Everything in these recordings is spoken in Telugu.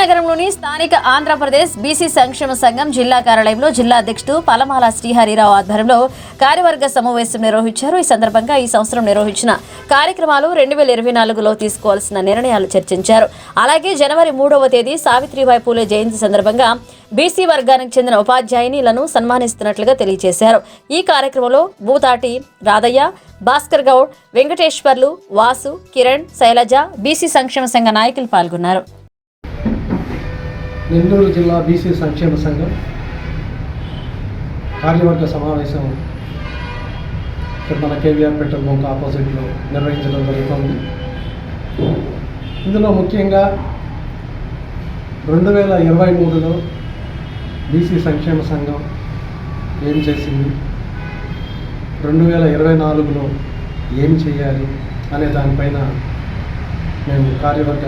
నగరంలోని స్థానిక ఆంధ్రప్రదేశ్ బీసీ సంక్షేమ సంఘం జిల్లా కార్యాలయంలో జిల్లా అధ్యక్షుడు పలమాల శ్రీహరిరావు ఆధ్వర్యంలో కార్యవర్గ సమావేశం నిర్వహించారు. ఈ సందర్భంగా ఈ సంవత్సరం నిర్వహించిన కార్యక్రమాలు రెండు వేల ఇరవై నాలుగులో తీసుకోవాల్సిన నిర్ణయాలు చర్చించారు. అలాగే జనవరి మూడవ తేదీ సావిత్రిబాయి పూలే జయంతి సందర్భంగా బీసీ వర్గానికి చెందిన ఉపాధ్యాయునిలను సన్మానిస్తున్నట్లుగా తెలియజేశారు. ఈ కార్యక్రమంలో భూతాటి రాధయ్య భాస్కర్ గౌడ్ వెంకటేశ్వర్లు వాసు కిరణ్ శైలజ బీసీ సంక్షేమ సంఘ నాయకులు పాల్గొన్నారు. నెల్లూరు జిల్లా బీసీ సంక్షేమ సంఘం కార్యవర్గ సమావేశం మన కేవీఆర్ పెట్రోల్ బంక్ ఆపోజిట్లో నిర్వహించడం జరుగుతుంది. ఇందులో ముఖ్యంగా రెండు వేల ఇరవై మూడులో బీసీ సంక్షేమ సంఘం ఏం చేసింది? రెండు వేల ఇరవై నాలుగులో ఏం చేయాలి అనే దానిపైన మేము కార్యవర్గ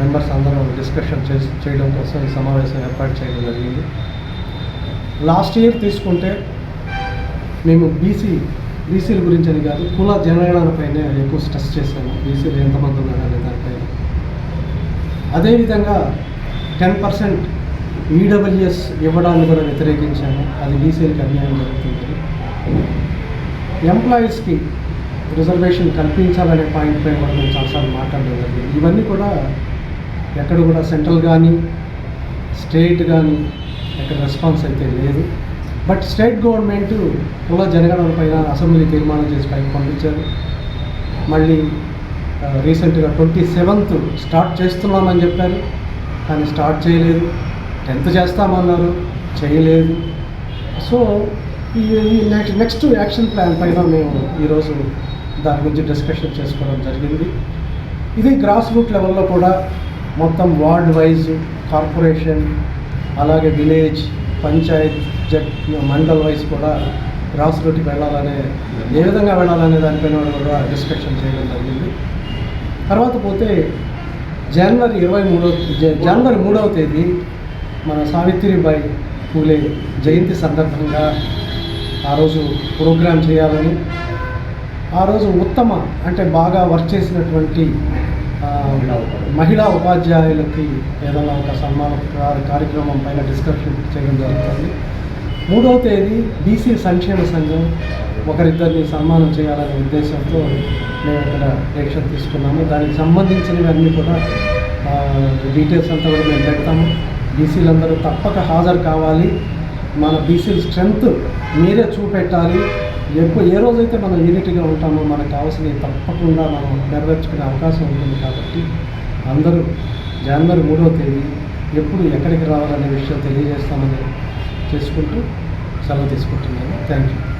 మెంబర్స్ అందరం డిస్కషన్ చేసి చేయడం కోసం ఈ సమావేశం ఏర్పాటు చేయడం జరిగింది. లాస్ట్ ఇయర్ తీసుకుంటే మేము బీసీ బీసీల గురించి అని కాదు కుల జనగణనపైనే ఎక్కువ స్ట్రెస్ చేశాము. బీసీలు ఎంతమంది ఉన్నారు అనే దానిపైన. అదేవిధంగా టెన్ పర్సెంట్ ఈడబ్ల్యూఎస్ ఇవ్వడాన్ని కూడా వ్యతిరేకించాము. అది బీసీలకు అన్యాయం జరుగుతుంది. ఎంప్లాయీస్కి రిజర్వేషన్ కల్పించాలనే పాయింట్పై కూడా మేము చాలాసార్లు మాట్లాడడం జరిగింది. ఇవన్నీ కూడా ఎక్కడ కూడా సెంట్రల్ కానీ స్టేట్ కానీ ఎక్కడ రెస్పాన్స్ అయితే లేదు. బట్ స్టేట్ గవర్నమెంట్ కుల జనగణన పైన అసెంబ్లీ తీర్మానం చేసి పైకి పంపించారు. మళ్ళీ రీసెంట్గా ట్వంటీ సెవెంత్ స్టార్ట్ చేస్తున్నామని చెప్పారు. కానీ స్టార్ట్ చేయలేదు. టెన్త్ చేస్తామన్నారు. చేయలేదు. సో ఈ నెక్స్ట్ నెక్స్ట్ యాక్షన్ ప్లాన్ పైన మేము ఈరోజు దాని గురించి డిస్కషన్ చేసుకోవడం జరిగింది. ఇది గ్రాస్ రూట్ లెవెల్లో కూడా మొత్తం వార్డ్ వైజ్ కార్పొరేషన్ అలాగే village panchayat Z mandal wise కూడా గ్రాస్ రూట్కి వెళ్ళాలనే ఏ విధంగా వెళ్ళాలనే దానిపైన కూడా డిస్కషన్ చేయడం జరిగింది. తర్వాత పోతే జనవరి ఇరవై మూడో జనవరి మూడవ తేదీ మన సావిత్రిబాయి పూలే జయంతి సందర్భంగా ఆ రోజు ప్రోగ్రాం చేయాలని ఆ రోజు ఉత్తమ అంటే బాగా వర్క్ చేసినటువంటి మహిళా ఉపాధ్యాయులకి ఏదైనా ఒక సన్మాన కార్యక్రమం పైన డిస్కషన్ చేయడం జరుగుతుంది. మూడవ తేదీ బీసీ సంక్షేమ సంఘం ఒకరిద్దరిని సన్మానం చేయాలనే ఉద్దేశంతో మేము ఇక్కడ యాక్షన్ తీసుకున్నాము. దానికి సంబంధించినవన్నీ కూడా డీటెయిల్స్ అంతా కూడా మేము పెడతాము. బీసీలందరూ తప్పక హాజరు కావాలి. మన బీసీల స్ట్రెంగ్త్ మీరే చూపెట్టాలి. ఎప్పుడు ఏ రోజైతే మనం యూనిట్గా ఉంటామో మనకు కావాల్సినవి తప్పకుండా మనం నెరవేర్చుకునే అవకాశం ఉంటుంది కాబట్టి అందరూ జనవరి మూడవ తేదీ ఎప్పుడు ఎక్కడికి రావాలనే విషయం తెలియజేస్తామని చేసుకుంటూ సెలవు తీసుకుంటున్నాను. Thank you